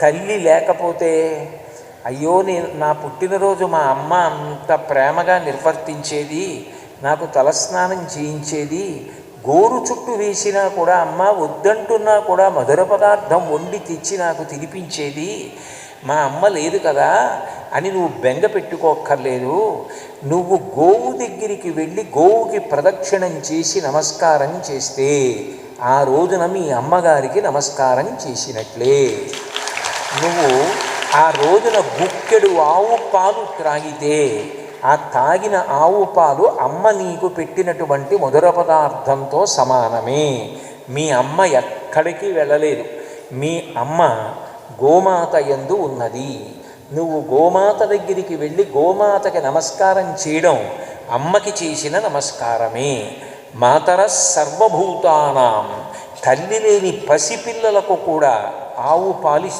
తల్లి లేకపోతే అయ్యో నేను నా పుట్టినరోజు మా అమ్మ అంత ప్రేమగా నిర్వర్తించేది నాకు తలస్నానం చేయించేది గోరు చుట్టూ వేసినా కూడా అమ్మ వద్దంటున్నా కూడా మధుర పదార్థం వండి తెచ్చి నాకు తినిపించేది మా అమ్మ లేదు కదా అని నువ్వు బెంగ పెట్టుకోక్కర్లేదు. నువ్వు గోవు దగ్గరికి వెళ్ళి గోవుకి ప్రదక్షిణం చేసి నమస్కారం చేస్తే ఆ రోజున మీ అమ్మగారికి నమస్కారం చేసినట్లే. నువ్వు ఆ రోజున గుక్కెడు ఆవు పాలు త్రాగితే ఆ తాగిన ఆవు పాలు అమ్మ నీకు పెట్టినటువంటి మధుర పదార్థంతో సమానమే. మీ అమ్మ ఎక్కడికి వెళ్ళలేదు. మీ అమ్మ గోమాత యందు ఉన్నది. నువ్వు గోమాత దగ్గరికి వెళ్ళి గోమాతకి నమస్కారం చేయడం అమ్మకి చేసిన నమస్కారమే. మాతర సర్వభూతానాం. తల్లి లేని పసిపిల్లలకు కూడా ఆవు పాలిస్తుంది